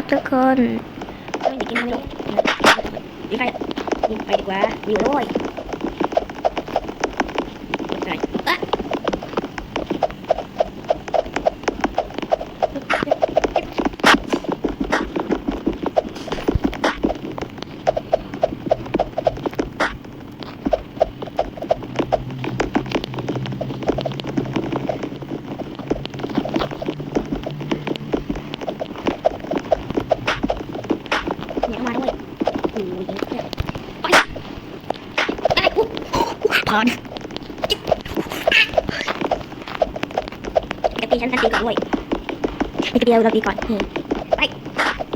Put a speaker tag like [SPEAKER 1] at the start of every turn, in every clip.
[SPEAKER 1] ครับทุกคนไม่ได้กินไม่ได้ดีใครยิงไปดีกว่าอยู่ด้วย เนี่ยมาด้วยโอ้ยไปได้ปุ๊บพอนจะตีฉันฉันตีก่อนด้วยมีกระเดียวเราตีก่อนนี่ไป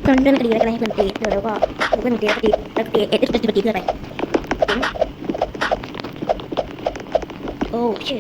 [SPEAKER 1] เพื่อนเพื่อนกระดีแล้วก็ให้เพื่อนตีเดี๋ยวแล้วก็เพื่อนตีแล้วตีแล้วตีเอ็ดเอ็ดตีตีเพื่อนไปโอ้ชิ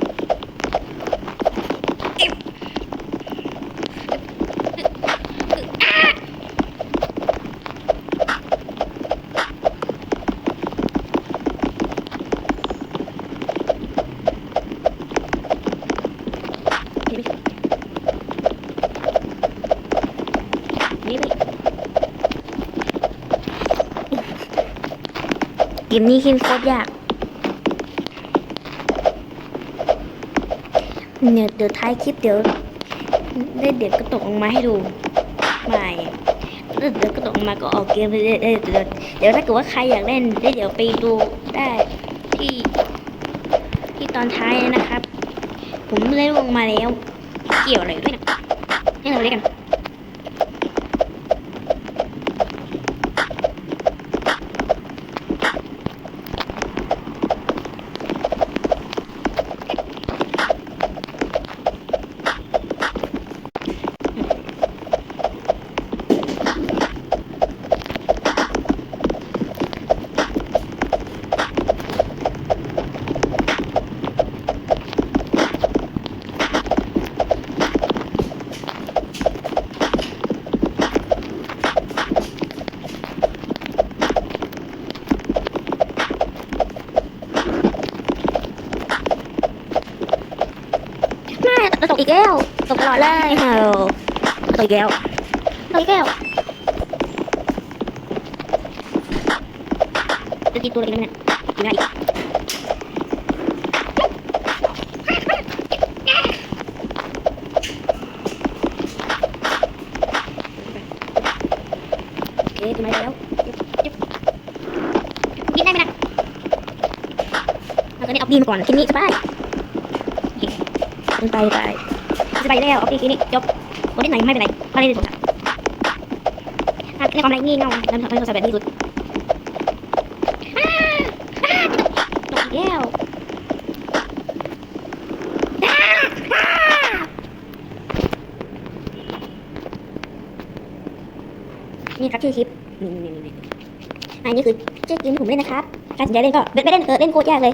[SPEAKER 1] มนี้คิดโคตรยากเนี่ยเดี๋ยวท้ายคลิปเดี๋ยวได้เดี๋ยวก็ตกลงมาให้ดูไม่เดี๋ยวก็ตกลงมาก็ออกเกมไปเรื่อยๆเดี๋ยวเดี๋ยวถ้าเกิดว่าใครอยากเล่นได้เดี๋ยวไปดูได้ที่ ที่ตอนท้ายนะครับ ผมเล่นลงมาแล้ว เกี่ยวอะไรด้วยนะให้เราเล่นกัน ตกอีกแล้วตกตลอดเลยเฮ้ยตกอีกแล้วตกอีกแล้วจะกินตัวอะไรกันเนี่ยกินได้อีกโอเคกินมาแล้วจิ๊บจิ๊บกินได้ไหมนะแล้วก็นี่เอาบีมก่อนกินนี่สบาย ไปไปจะไปแล้วโอเคทีนี้จบวันที่ไหนไม่เป็นไรไม่ได้โทรศัพท์อะในความไรงี่เง่าแล้วทำให้โทรศัพท์แบบนี้สุดตกแล้วนี่ครับชื่อคลิปนี่นี่นี่อันนี้คือชื่อเกมที่ผมเล่นนะครับใครสนใจเล่นก็เล่นเออเล่นโคตรยากเลย